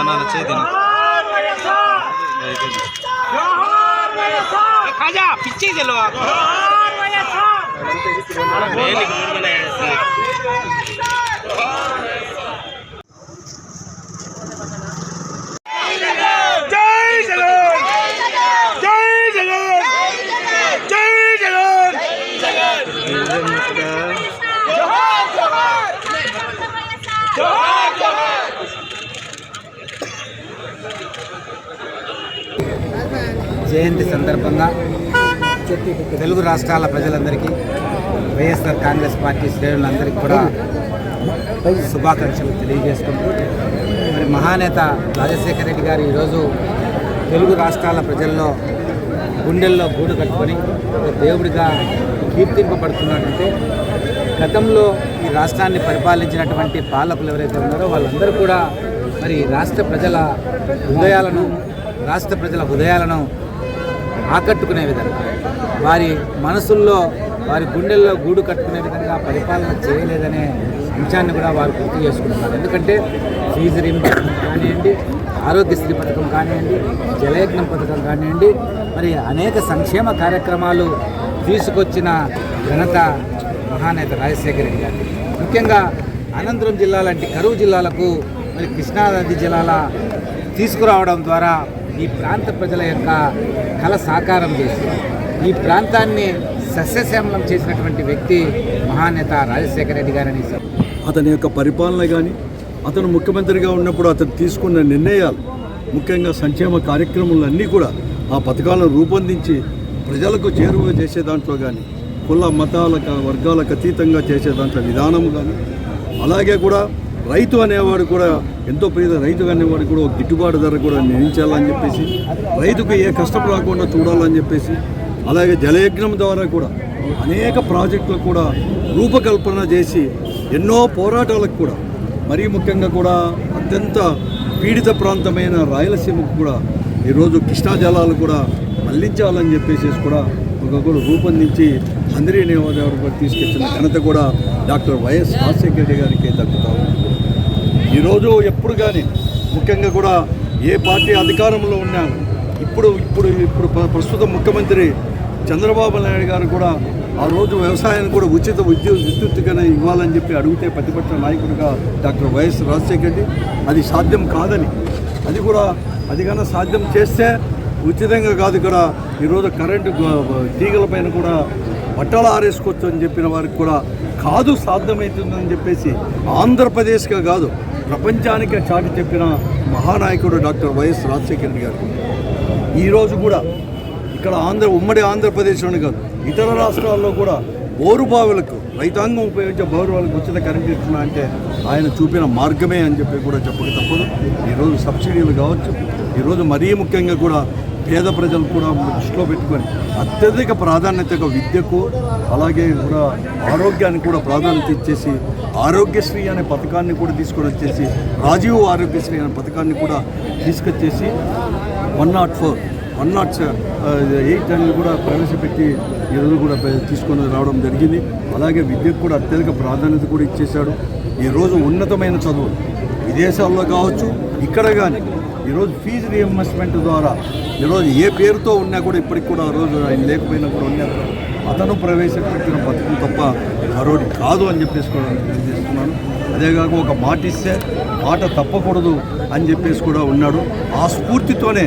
बनाना चाहिए देना खाजा पीछे चलो आप बनाया జయంతి సందర్భంగా తెలుగు రాష్ట్రాల ప్రజలందరికీ వైఎస్ఆర్ కాంగ్రెస్ పార్టీ శ్రేణులందరికీ కూడా శుభాకాంక్షలు తెలియజేసుకుంటూ మరి మహానేత రాజశేఖర రెడ్డి గారు ఈరోజు తెలుగు రాష్ట్రాల ప్రజల్లో గుండెల్లో గూడు కట్టుకొని ఒక దేవుడిగా కీర్తింపబడుతున్నాడంటే గతంలో ఈ రాష్ట్రాన్ని పరిపాలించినటువంటి పాలకులు ఎవరైతే ఉన్నారో వాళ్ళందరూ కూడా మరి రాష్ట్ర ప్రజల హృదయాలను రాష్ట్ర ప్రజల హృదయాలను ఆకట్టుకునే విధంగా వారి మనసుల్లో వారి గుండెల్లో గూడు కట్టుకునే విధంగా పరిపాలన చేయలేదనే అంశాన్ని కూడా వారు గుర్తు చేసుకుంటున్నారు. ఎందుకంటే ఫీజు రీంబర్స్మెంట్ కానివ్వండి ఆరోగ్యశ్రీ పథకం కానివ్వండి జలయజ్ఞం పథకం కానివ్వండి మరి అనేక సంక్షేమ కార్యక్రమాలు తీసుకొచ్చిన ఘనత మహానేత రాజశేఖర రెడ్డి గారు. ముఖ్యంగా అనంతపురం జిల్లా లాంటి కరువు జిల్లాలకు మరి కృష్ణానది జిల్లాల తీసుకురావడం ద్వారా ఈ ప్రాంత ప్రజల యొక్క కళ సాకారం చేసి ఈ ప్రాంతాన్ని సస్యశ్యామలం చేసినటువంటి వ్యక్తి మహానేత రాజశేఖర రెడ్డి గారని అతని యొక్క పరిపాలన కానీ అతను ముఖ్యమంత్రిగా ఉన్నప్పుడు అతను తీసుకున్న నిర్ణయాలు ముఖ్యంగా సంక్షేమ కార్యక్రమాలన్నీ కూడా ఆ పథకాలను రూపొందించి ప్రజలకు చేరువ చేసే దాంట్లో కానీ కుల మతాలకు వర్గాలకు అతీతంగా చేసే దాంట్లో విధానం కానీ అలాగే కూడా రైతు అనేవాడు కూడా ఎంతో పేద రైతు అనేవాడు కూడా ఒక గిట్టుబాటు ధర కూడా నిర్ణయించాలని చెప్పేసి రైతుకు ఏ కష్టం రాకుండా చూడాలని చెప్పేసి అలాగే జలయజ్ఞం ద్వారా కూడా అనేక ప్రాజెక్టులు కూడా రూపకల్పన చేసి ఎన్నో పోరాటాలకు కూడా మరీ ముఖ్యంగా కూడా అత్యంత పీడిత ప్రాంతమైన రాయలసీమకు కూడా ఈరోజు కృష్ణా జలాలు కూడా మళ్ళించాలని చెప్పేసి కూడా ఒక కూడా రూపొందించి అందరి నియోజకవర్గం తీసుకొచ్చిన ఘనత కూడా డాక్టర్ వైఎస్ రాజశేఖర రెడ్డి గారికి దక్కుతా ఈరోజు ఎప్పుడు కానీ ముఖ్యంగా కూడా ఏ పార్టీ అధికారంలో ఉన్నా ఇప్పుడు ఇప్పుడు ఇప్పుడు ప్ర- ప్రస్తుత ముఖ్యమంత్రి చంద్రబాబు నాయుడు గారు కూడా ఆ రోజు వ్యవసాయాన్ని కూడా ఉచిత విద్యుత్ విద్యుత్తుగానే ఇవ్వాలని చెప్పి అడిగితే ప్రతిపక్ష నాయకుడిగా డాక్టర్ వైఎస్ రాజశేఖర రెడ్డి అది సాధ్యం కాదని. అది కూడా అది కన్నా సాధ్యం చేస్తే ఉచితంగా కాదు కూడా ఈరోజు కరెంటు తీగల పైన కూడా బట్టలు ఆరేసుకోవచ్చు అని చెప్పిన వారికి కూడా కాదు సాధ్యమవుతుందని చెప్పేసి ఆంధ్రప్రదేశ్గా కాదు ప్రపంచానికి చాటి చెప్పిన మహానాయకుడు డాక్టర్ వైఎస్ రాజశేఖర రెడ్డి గారు. ఈరోజు కూడా ఇక్కడ ఆంధ్ర ఉమ్మడి ఆంధ్రప్రదేశ్లోని కాదు ఇతర రాష్ట్రాల్లో కూడా బోరు బావులకు రైతాంగం ఉపయోగించే బోరుబావులకు ఉచిత కరెంట్ ఇస్తున్నా అంటే ఆయన చూపిన మార్గమే అని చెప్పి కూడా చెప్పక తప్పదు. ఈరోజు సబ్సిడీలు కావచ్చు ఈరోజు మరీ ముఖ్యంగా కూడా పేద ప్రజలు కూడా దృష్టిలో పెట్టుకొని అత్యధిక ప్రాధాన్యతగా విద్యకు అలాగే కూడా ఆరోగ్యానికి కూడా ప్రాధాన్యత ఇచ్చేసి ఆరోగ్యశ్రీ అనే పథకాన్ని కూడా తీసుకొని వచ్చేసి రాజీవ్ ఆరోగ్యశ్రీ అనే పథకాన్ని కూడా తీసుకొచ్చేసి one nought four one nought eight అని కూడా ప్రవేశపెట్టి ఈరోజు కూడా తీసుకొని రావడం జరిగింది. అలాగే విద్యకు కూడా అత్యధిక ప్రాధాన్యత కూడా ఇచ్చేశాడు. ఈరోజు ఉన్నతమైన చదువు. విదేశాల్లో కావచ్చు ఇక్కడ కానీ ఈరోజు ఫీజు రియంబర్స్మెంట్ ద్వారా ఈరోజు ఏ పేరుతో ఉన్నా కూడా ఇప్పటికి కూడా ఆ రోజు ఆయన లేకపోయినా కూడా ఉన్నా అతను ప్రవేశపెట్టిన పథకం తప్ప మరోటి కాదు అని చెప్పేసి కూడా తెలియజేస్తున్నాను. అదేగాక ఒక మాట ఇస్తే మాట తప్పకూడదు అని చెప్పేసి కూడా ఉన్నాడు. ఆ స్ఫూర్తితోనే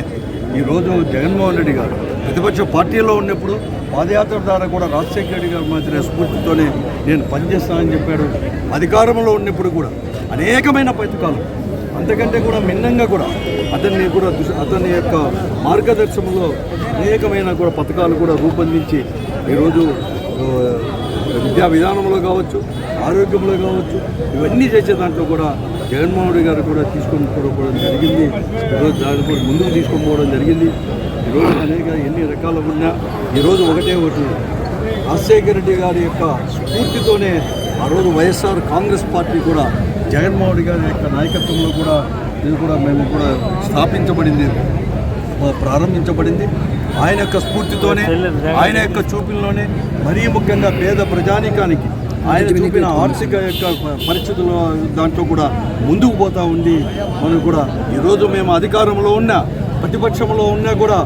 ఈరోజు జగన్మోహన్ రెడ్డి గారు ప్రతిపక్ష పార్టీలో ఉన్నప్పుడు పాదయాత్ర ద్వారా కూడా రాజశేఖర రెడ్డి గారు మాత్రమే స్ఫూర్తితోనే నేను పనిచేస్తానని చెప్పాడు. అధికారంలో ఉన్నప్పుడు కూడా అనేకమైన పథకాలు అంతకంటే కూడా భిన్నంగా కూడా అతన్ని కూడా అతని యొక్క మార్గదర్శనంలో అనేకమైన కూడా పథకాలు కూడా రూపొందించి ఈరోజు విద్యా విధానంలో కావచ్చు ఆరోగ్యంలో కావచ్చు ఇవన్నీ చేసే దాంట్లో కూడా జగన్మోహన్ రెడ్డి గారు కూడా తీసుకొని పోవడం జరిగింది. ఈరోజు దాని కూడా ముందుకు తీసుకొని పోవడం జరిగింది. ఈరోజు అనేక ఎన్ని రకాలు ఉన్నా ఈరోజు ఒకటే ఒకటి రాజశేఖర రెడ్డి గారి యొక్క స్ఫూర్తితోనే ఆ రోజు వైఎస్ఆర్ కాంగ్రెస్ పార్టీ కూడా జగన్మోహన్ రెడ్డి గారి యొక్క నాయకత్వంలో కూడా ఇది కూడా మేము కూడా స్థాపించబడింది ప్రారంభించబడింది. ఆయన యొక్క స్ఫూర్తితోనే ఆయన యొక్క చూపుల్లోనే మరీ ముఖ్యంగా పేద ప్రజానీకానికి ఆయన చూపిన ఆర్థిక యొక్క పరిస్థితుల దాంట్లో కూడా ముందుకు పోతా ఉంది మనం కూడా ఈరోజు మేము అధికారంలో ఉన్నా ప్రతిపక్షంలో ఉన్నా కూడా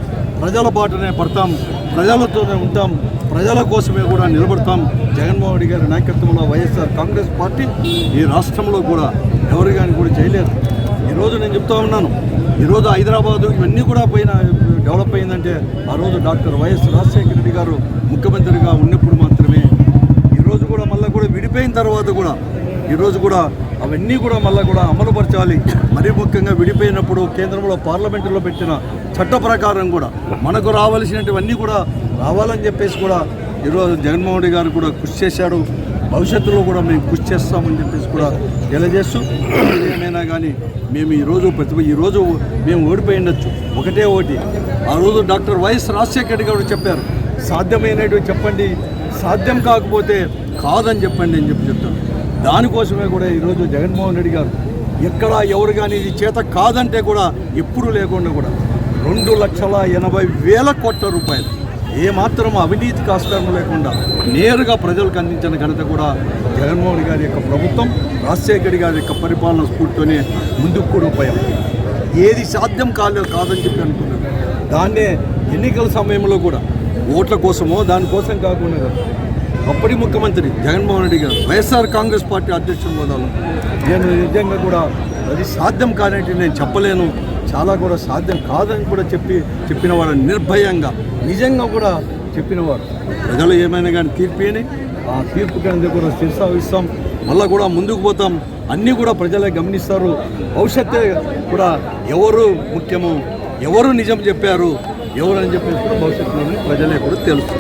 ప్రజల బాటనే పడతాం ప్రజలతోనే ఉంటాం ప్రజల కోసమే కూడా నిలబడతాం. జగన్మోహన్ రెడ్డి గారి నాయకత్వంలో వైఎస్ఆర్ కాంగ్రెస్ పార్టీ ఈ రాష్ట్రంలో కూడా ఎవరు కానీ కూడా చేయలేదు. ఈరోజు నేను చెప్తా ఉన్నాను. ఈరోజు హైదరాబాదు ఇవన్నీ కూడా పోయిన డెవలప్ అయిందంటే ఆ రోజు డాక్టర్ వైఎస్ రాజశేఖర రెడ్డి గారు ముఖ్యమంత్రిగా ఉన్నప్పుడు మాత్రమే. ఈరోజు కూడా మళ్ళీ కూడా విడిపోయిన తర్వాత కూడా ఈరోజు కూడా అవన్నీ కూడా మళ్ళీ కూడా అమలుపరచాలి. మరీ ముఖ్యంగా విడిపోయినప్పుడు కేంద్రంలో పార్లమెంటులో పెట్టిన చట్ట ప్రకారం కూడా మనకు రావాల్సినటువన్నీ కూడా రావాలని చెప్పేసి కూడా ఈరోజు జగన్మోహన్ రెడ్డి గారు కూడా కృషి చేశాడు భవిష్యత్తులో కూడా మేము కృషి చేస్తామని చెప్పేసి కూడా తెలియజేస్తూ ఏమైనా కానీ మేము ఈరోజు ప్రతి ఈరోజు మేము ఓడిపోయి ఉండొచ్చు. ఒకటే ఒకటి ఆ రోజు డాక్టర్ వైఎస్ రాజశేఖర గారు చెప్పారు సాధ్యమైనవి చెప్పండి సాధ్యం కాకపోతే కాదని చెప్పండి అని చెప్పి చెప్తారు. దానికోసమే కూడా ఈరోజు జగన్మోహన్ రెడ్డి గారు ఎక్కడ ఎవరు కానీ ఇది చేత కాదంటే కూడా ఎప్పుడు లేకుండా కూడా రెండు లక్షల ఎనభై వేల కోట్ల రూపాయలు ఏమాత్రం అవినీతి కాస్కారం లేకుండా నేరుగా ప్రజలకు అందించిన ఘనత కూడా జగన్మోహన్ గారి యొక్క ప్రభుత్వం రాజశేఖర్ గారి యొక్క పరిపాలన స్ఫూర్తితోనే ముందుకు కూడా పోయాం. ఏది సాధ్యం కాలేదు కాదని చెప్పి అనుకున్నాను దాన్నే ఎన్నికల సమయంలో కూడా ఓట్ల కోసమో దానికోసం కాకుండా అప్పటి ముఖ్యమంత్రి జగన్మోహన్ రెడ్డి గారు వైఎస్ఆర్ కాంగ్రెస్ పార్టీ అధ్యక్షుల హోదాలో నేను నిజంగా కూడా అది సాధ్యం కాదంటే నేను చెప్పలేను. చాలా కూడా సాధ్యం కాదని కూడా చెప్పి చెప్పినవాడు నిర్భయంగా నిజంగా కూడా చెప్పినవాడు. ప్రజలు ఏమైనా కానీ తీర్పు ఆ తీర్పు కింద కూడా శిరసావిస్తాం మళ్ళీ కూడా ముందుకు పోతాం. అన్నీ కూడా ప్రజలే గమనిస్తారు. భవిష్యత్తే కూడా ఎవరు ముఖ్యము ఎవరు నిజం చెప్పారు ఎవరు అని చెప్పేసి కూడా భవిష్యత్తులో ప్రజలే కూడా తెలుసు